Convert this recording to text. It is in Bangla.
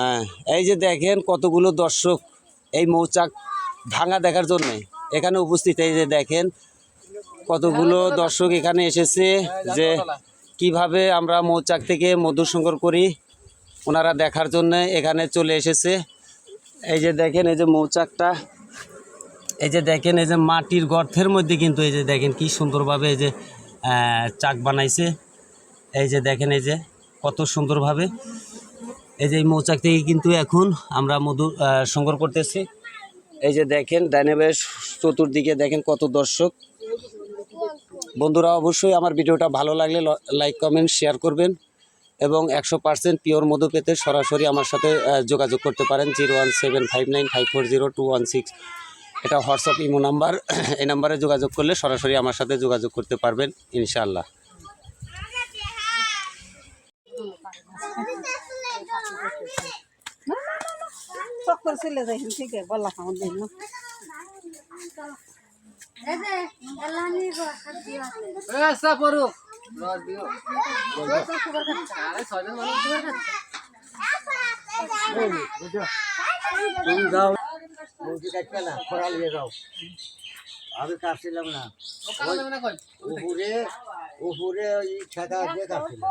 হ্যাঁ এই যে দেখেন কতগুলো দর্শক এই মৌচাক ভাঙা দেখার জন্য। এখানে উপস্থিত, এই যে দেখেন কতগুলো দর্শক এখানে এসেছে যে কীভাবে আমরা মৌচাক থেকে মধু সংগ্রহ করি, ওনারা দেখার জন্য এখানে চলে এসেছে। এই যে দেখেন, এই যে মৌচাকটা, এই যে দেখেন, এই যে মাটির গর্তের মধ্যে কিন্তু, এই যে দেখেন কি সুন্দরভাবে এই যে চাক বানাইছে। এই যে দেখেন, এই যে কত সুন্দরভাবে এই যে মৌচাক থেকে কিন্তু এখন আমরা মধু সংগ্রহ করতেছি। এই যে দেখেন ডাইনাবেশ চতুর্দিকে দেখেন কত দর্শক। বন্ধুরা, অবশ্যই আমার ভিডিওটা ভালো লাগলে লাইক কমেন্ট শেয়ার করবেন এবং একশো পার্সেন্ট পিওর মধু পেতে সরাসরি আমার সাথে যোগাযোগ করতে পারেন zero one seven five nine five four zero two one six. এটা হোয়াটসঅ্যাপ, ইমো নাম্বার, এই নাম্বারে যোগাযোগ করলে সরাসরি আমার সাথে যোগাযোগ করতে পারবেন, ইনশাআল্লাহ। চক্কর চলে যাই ঠিক আছে বলা খাওয়া দিন যাও যাও আমি কাটছিলাম না উপরে উপরে ওই ঠেকা দিয়ে কাটছিলাম